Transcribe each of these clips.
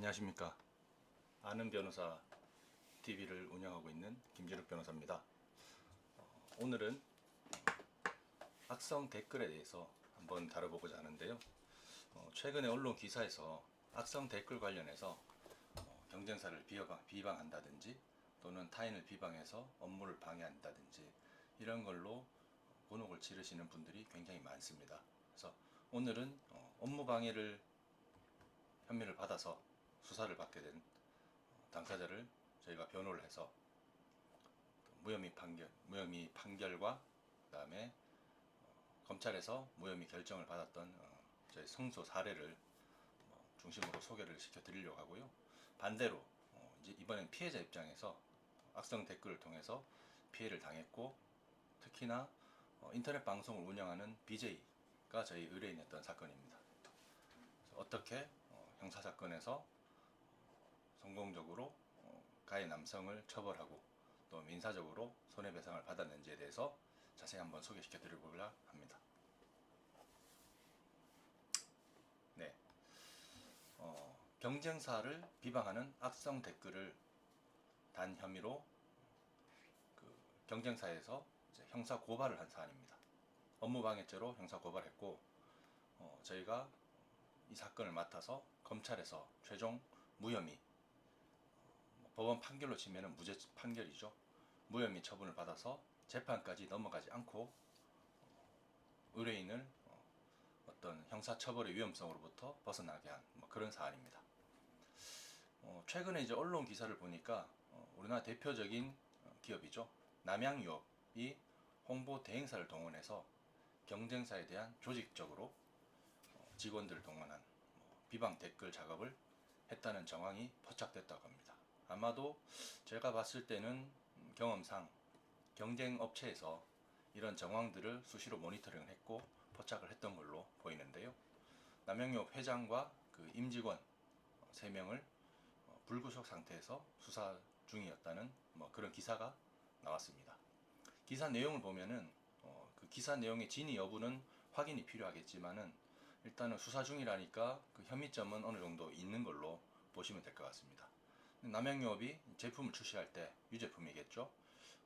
안녕하십니까. 아는 변호사 TV를 운영하고 있는 김진욱 변호사입니다. 어, 오늘은 악성 댓글에 대해서 한번 다뤄보고자 하는데요. 어, 최근에 언론 기사에서 악성 댓글 관련해서 어, 경쟁사를 비방, 비방한다든지 또는 타인을 비방해서 업무를 방해한다든지 이런 걸로 곤혹을 치르시는 분들이 굉장히 많습니다. 그래서 오늘은 어, 업무 방해를 혐의를 받아서 수사를 받게 된 어, 당사자를 저희가 변호를 해서 또 무혐의 판결, 무혐의 판결과 그다음에 어, 검찰에서 무혐의 결정을 받았던 어, 저희 성소 사례를 어, 중심으로 소개를 시켜드리려고 하고요. 반대로 어, 이제 이번엔 피해자 입장에서 악성 댓글을 통해서 피해를 당했고 특히나 어, 인터넷 방송을 운영하는 BJ가 저희 의뢰인이었던 사건입니다. 어떻게 어, 형사 사건에서 성공적으로 어, 가해 남성을 처벌하고 또 민사적으로 손해배상을 받았는지에 대해서 자세히 한번 소개시켜 드리고자 합니다. 네. 어, 경쟁사를 비방하는 악성 댓글을 단 혐의로 그 경쟁사에서 형사 고발을 한 사안입니다. 업무방해죄로 형사 고발했고 어, 저희가 이 사건을 맡아서 검찰에서 최종 무혐의 어, 법원 판결로 치면은 무죄 판결이죠. 무혐의 처분을 받아서 재판까지 넘어가지 않고 어, 의뢰인을 어, 어떤 형사 처벌의 위험성으로부터 벗어나게 한 뭐 그런 사안입니다. 어, 최근에 이제 언론 기사를 보니까 어, 우리나라 대표적인 어, 기업이죠. 남양유업이 홍보 대행사를 동원해서 경쟁사에 대한 조직적으로 어, 직원들을 동원한 뭐 비방 댓글 작업을 했다는 정황이 포착됐다고 합니다. 아마도 제가 봤을 때는 음, 경험상 경쟁 업체에서 이런 정황들을 수시로 모니터링을 했고 포착을 했던 걸로 보이는데요. 남영엽 회장과 그 임직원 3명을 불구속 상태에서 수사 중이었다는 뭐 그런 기사가 나왔습니다. 기사 내용을 보면은 어, 그 기사 내용의 진위 여부는 확인이 필요하겠지만은 일단은 수사 중이라니까 그 혐의점은 어느 정도 있는 걸로 보시면 될 것 같습니다. 남양유업이 제품을 출시할 때 유제품이겠죠.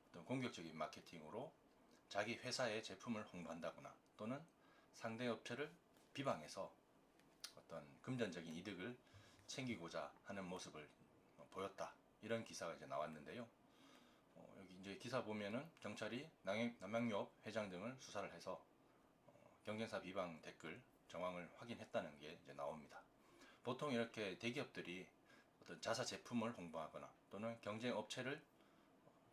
어떤 공격적인 마케팅으로 자기 회사의 제품을 홍보한다거나 또는 상대 업체를 비방해서 어떤 금전적인 이득을 챙기고자 하는 모습을 보였다. 이런 기사가 이제 나왔는데요. 어, 여기 이제 기사 보면은 경찰이 남양- 남양유업 회장 등을 수사를 해서 어, 경쟁사 비방 댓글 정황을 확인했다는 게 이제 나옵니다. 보통 이렇게 대기업들이 어떤 자사 제품을 홍보하거나 또는 경쟁 업체를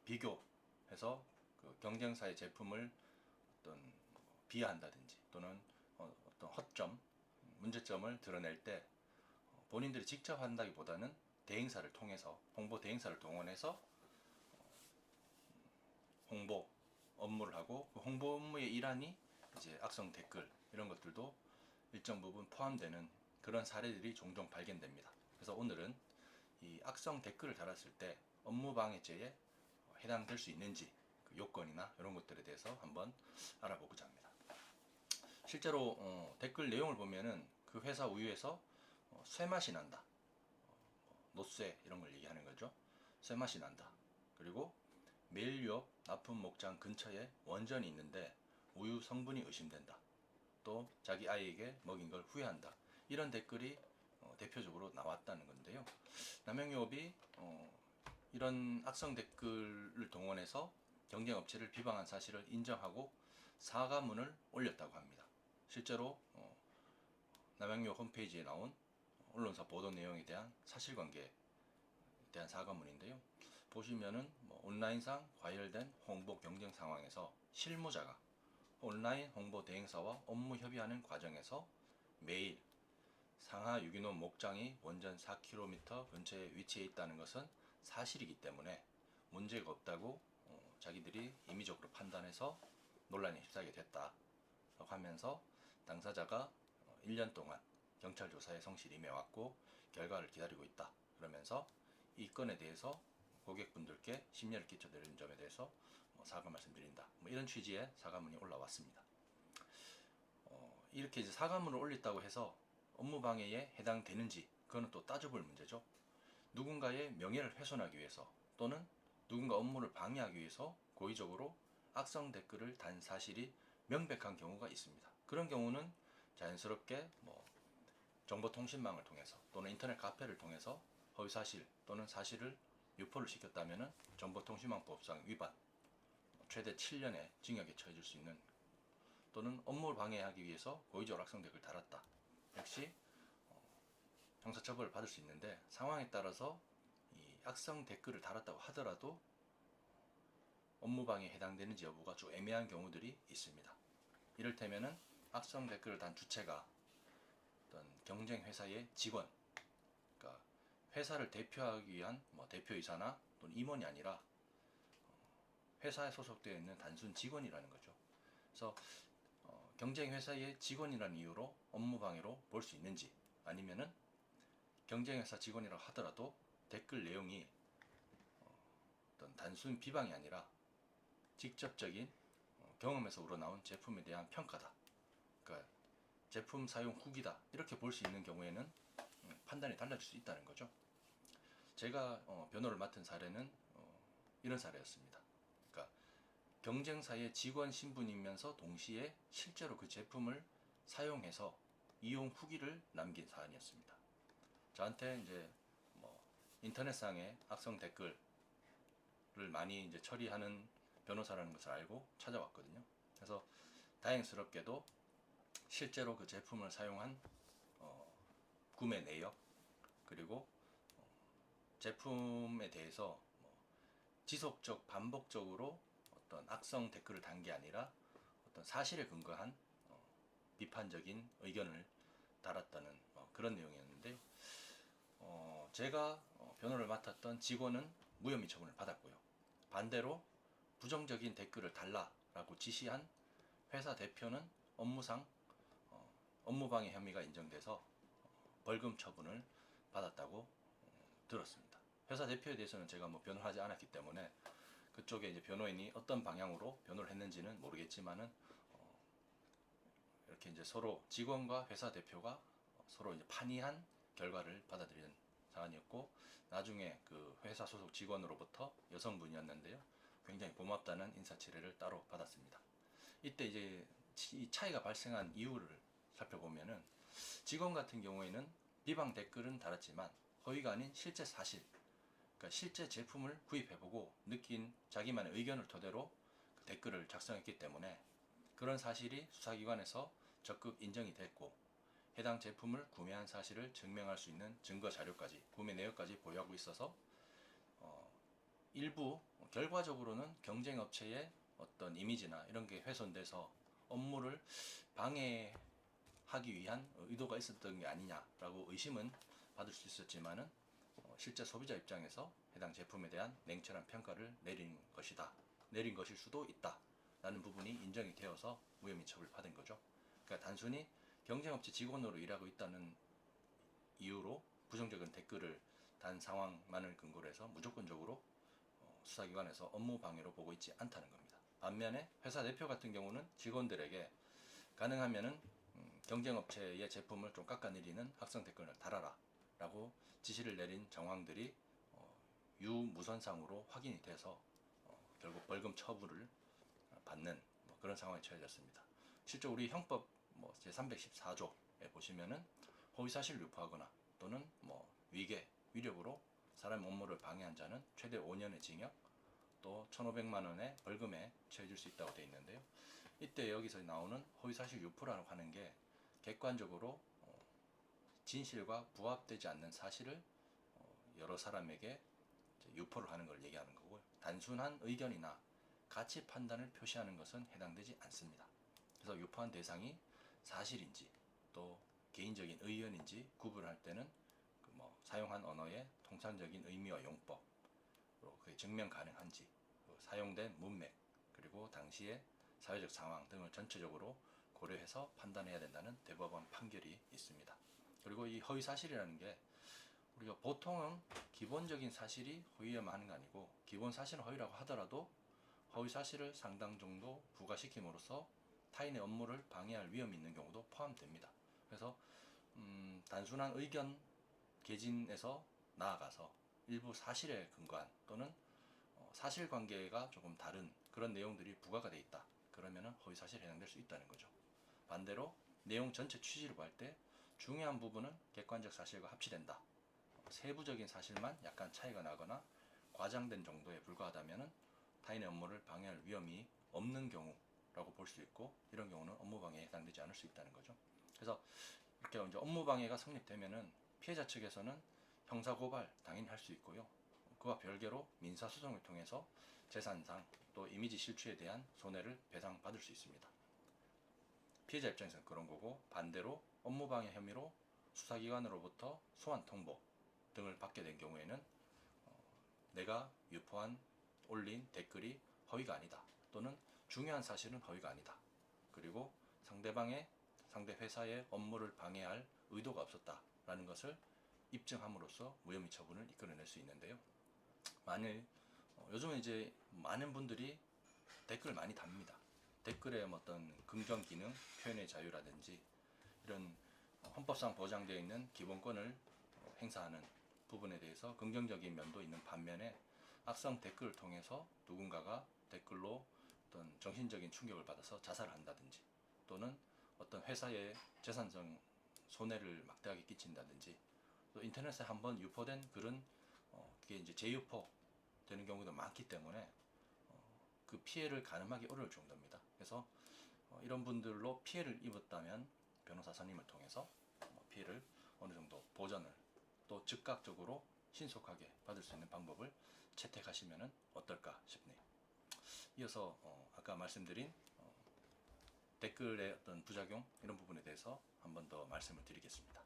비교해서 그 경쟁사의 제품을 어떤 비하한다든지 또는 어, 어떤 허점, 문제점을 드러낼 때 어, 본인들이 직접 한다기보다는 대행사를 통해서 홍보 대행사를 동원해서 어, 홍보 업무를 하고 그 홍보 업무의 일환이 이제 악성 댓글 이런 것들도 일정 부분 포함되는 그런 사례들이 종종 발견됩니다. 그래서 오늘은 이 악성 댓글을 달았을 때 업무 방해죄에 해당될 수 있는지 그 요건이나 이런 것들에 대해서 한번 알아보고자 합니다. 실제로 어, 댓글 내용을 보면은 그 회사 우유에서 어, 쇠맛이 난다. 어, 뭐 노쇠 이런 걸 얘기하는 거죠. 쇠맛이 난다. 그리고 매일 유업 납품 목장 근처에 원전이 있는데 우유 성분이 의심된다. 또 자기 아이에게 먹인 걸 후회한다. 이런 댓글이 어, 대표적으로 나왔다는 건데요. 남영유업이 어, 이런 악성 댓글을 동원해서 경쟁 업체를 비방한 사실을 인정하고 사과문을 올렸다고 합니다. 실제로 어, 남양유 홈페이지에 나온 언론사 보도 내용에 대한 사실관계에 대한 사과문인데요. 보시면은 뭐 온라인상 과열된 홍보 경쟁 상황에서 실무자가 온라인 홍보 대행사와 업무 협의하는 과정에서 매일 상하 유기농 목장이 원전 4km 근처에 위치해 있다는 것은 사실이기 때문에 문제가 없다고 어, 자기들이 임의적으로 판단해서 논란에 휩싸이게 됐다라고 하면서 당사자가 어, 1년 동안 경찰 조사에 성실히 임해왔고 결과를 기다리고 있다 그러면서 이 건에 대해서 고객분들께 심려를 끼쳐드리는 점에 대해서 어, 사과 말씀드린다 뭐 이런 취지의 사과문이 올라왔습니다. 어, 이렇게 이제 사과문을 올렸다고 해서 업무 방해에 해당되는지 그거는 또 따져볼 문제죠. 누군가의 명예를 훼손하기 위해서 또는 누군가 업무를 방해하기 위해서 고의적으로 악성 댓글을 단 사실이 명백한 경우가 있습니다. 그런 경우는 자연스럽게 뭐 정보통신망을 통해서 또는 인터넷 카페를 통해서 허위 사실 또는 사실을 유포를 시켰다면은 정보통신망법상 위반 최대 7년의 징역에 처해질 수 있는 또는 업무를 방해하기 위해서 고의적으로 악성 댓글 달았다. 역시 어, 형사처벌을 받을 수 있는데 상황에 따라서 이 악성 댓글을 달았다고 하더라도 업무 방해에 해당되는지 여부가 좀 애매한 경우들이 있습니다. 이를테면은 악성 댓글을 단 주체가 어떤 경쟁 회사의 직원, 그러니까 회사를 대표하기 위한 뭐 대표이사나 또는 임원이 아니라 어, 회사에 소속되어 있는 단순 직원이라는 거죠. 그래서 어, 경쟁 회사의 직원이라는 이유로 업무 방해로 볼 수 있는지 아니면은 경쟁 회사 직원이라고 하더라도 댓글 내용이 어, 어떤 단순 비방이 아니라 직접적인 어, 경험에서 우러나온 제품에 대한 평가다. 그러니까 제품 사용 후기다. 이렇게 볼 수 있는 경우에는 음, 판단이 달라질 수 있다는 거죠. 제가 어, 변호를 맡은 사례는 어, 이런 사례였습니다. 경쟁사의 직원 신분이면서 동시에 실제로 그 제품을 사용해서 이용 후기를 남긴 사안이었습니다. 저한테 이제 뭐 인터넷상에 악성 댓글을 많이 이제 처리하는 변호사라는 것을 알고 찾아왔거든요. 그래서 다행스럽게도 실제로 그 제품을 사용한 어, 구매 내역 그리고 어, 제품에 대해서 뭐 지속적 반복적으로 어떤 악성 댓글을 단 게 아니라 어떤 사실에 근거한 어, 비판적인 의견을 달았다는 어, 그런 내용이었는데 어, 제가 어, 변호를 맡았던 직원은 무혐의 처분을 받았고요. 반대로 부정적인 댓글을 달라라고 지시한 회사 대표는 업무상 어, 업무방해 혐의가 인정돼서 어, 벌금 처분을 받았다고 어, 들었습니다. 회사 대표에 대해서는 제가 뭐 변호하지 않았기 때문에 그쪽에 이제 변호인이 어떤 방향으로 변호를 했는지는 모르겠지만은 어, 이렇게 이제 서로 직원과 회사 대표가 서로 이제 판이한 결과를 받아들이는 사안이었고 나중에 그 회사 소속 직원으로부터 여성분이었는데요. 굉장히 고맙다는 인사치레를 따로 받았습니다. 이때 이제 이 차이가 발생한 이유를 살펴보면은 직원 같은 경우에는 비방 댓글은 달았지만 허위가 아닌 실제 사실, 그러니까 실제 제품을 구입해보고 느낀 자기만의 의견을 토대로 그 댓글을 작성했기 때문에 그런 사실이 수사기관에서 적극 인정이 됐고 해당 제품을 구매한 사실을 증명할 수 있는 증거 자료까지 구매 내역까지 보유하고 있어서 어, 일부 결과적으로는 경쟁 업체의 어떤 이미지나 이런 게 훼손돼서 업무를 방해하기 위한 의도가 있었던 게 아니냐라고 의심은 받을 수 있었지만은 어, 실제 소비자 입장에서 해당 제품에 대한 냉철한 평가를 내린 것이다. 내린 것일 수도 있다 라는 부분이 인정이 되어서 무혐의 처벌을 받은 거죠. 그러니까 단순히 경쟁업체 직원으로 일하고 있다는 이유로 부정적인 댓글을 단 상황만을 근거로 해서 무조건적으로 어, 수사기관에서 업무 방해로 보고 있지 않다는 겁니다. 반면에 회사 대표 같은 경우는 직원들에게 가능하면은 음, 경쟁업체의 제품을 좀 깎아내리는 학생 댓글을 달아라 라고 지시를 내린 정황들이 어, 유무선상으로 확인이 돼서 어, 결국 벌금 처분을 받는 뭐 그런 상황에 처해 졌습니다. 실제 우리 형법 뭐 제314조에 보시면은 허위사실 유포하거나 또는 뭐 위계, 위력으로 사람 업무를 방해한 자는 최대 5년의 징역 또 1,500만 원의 벌금에 처해질 수 있다고 되어 있는데요. 이때 여기서 나오는 허위사실 유포라고 하는 게 객관적으로 어, 진실과 부합되지 않는 사실을 어, 여러 사람에게 유포를 하는 걸 얘기하는 거고요. 단순한 의견이나 가치 판단을 표시하는 것은 해당되지 않습니다. 그래서 유포한 대상이 사실인지 또 개인적인 의견인지 구분할 때는 그 뭐 사용한 언어의 통상적인 의미와 용법, 그게 증명 가능한지, 그 사용된 문맥, 그리고 당시의 사회적 상황 등을 전체적으로 고려해서 판단해야 된다는 대법원 판결이 있습니다. 그리고 이 허위 사실이라는 게 우리가 보통은 기본적인 사실이 허위여만 하는 거 아니고 기본 사실은 허위라고 하더라도 허위 사실을 상당 정도 부과시킴으로써 타인의 업무를 방해할 위험이 있는 경우도 포함됩니다. 그래서 음, 단순한 의견 개진에서 나아가서 일부 사실에 근거한 또는 어, 사실관계가 조금 다른 그런 내용들이 부과가 돼 있다. 그러면은 허위 사실에 해당될 수 있다는 거죠. 반대로 내용 전체 취지를 볼 때 중요한 부분은 객관적 사실과 합치된다. 세부적인 사실만 약간 차이가 나거나 과장된 정도에 불과하다면은 타인의 업무를 방해할 위험이 없는 경우라고 볼 수 있고 이런 경우는 업무 방해에 해당되지 않을 수 있다는 거죠. 그래서 이렇게 이제 업무 방해가 성립되면은 피해자 측에서는 형사 고발 당연히 할 수 있고요. 그와 별개로 민사 소송을 통해서 재산상 또 이미지 실추에 대한 손해를 배상받을 수 있습니다. 피해자 입장에서는 그런 거고 반대로 업무 방해 혐의로 수사기관으로부터 소환 통보 등을 받게 된 경우에는 어, 내가 유포한 올린 댓글이 허위가 아니다 또는 중요한 사실은 허위가 아니다 그리고 상대방의 상대 회사의 업무를 방해할 의도가 없었다라는 것을 입증함으로써 무혐의 처분을 이끌어낼 수 있는데요. 만일 어, 요즘은 이제 많은 분들이 댓글을 많이 답니다. 댓글에 뭐 어떤 긍정 기능, 표현의 자유라든지 이런 어, 헌법상 보장되어 있는 기본권을 어, 행사하는 부분에 대해서 긍정적인 면도 있는 반면에 악성 댓글을 통해서 누군가가 댓글로 어떤 정신적인 충격을 받아서 자살을 한다든지 또는 어떤 회사의 재산적 손해를 막대하게 끼친다든지 또 인터넷에 한번 유포된 글은 어, 그게 이제 재유포 되는 경우도 많기 때문에 어, 그 피해를 가늠하기 어려울 정도입니다. 그래서 어, 이런 분들로 피해를 입었다면 변호사 선임을 통해서 어, 피해를 어느 정도 보전을 또 즉각적으로 신속하게 받을 수 있는 방법을 채택하시면 어떨까 싶네요. 이어서 어, 아까 말씀드린 어, 댓글의 어떤 부작용 이런 부분에 대해서 한 번 더 말씀을 드리겠습니다.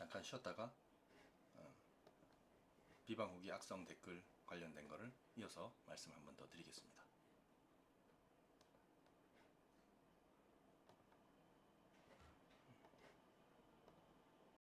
잠깐 쉬었다가 어, 비방 후기 악성 댓글 관련된 거를 이어서 말씀 한번 더 드리겠습니다.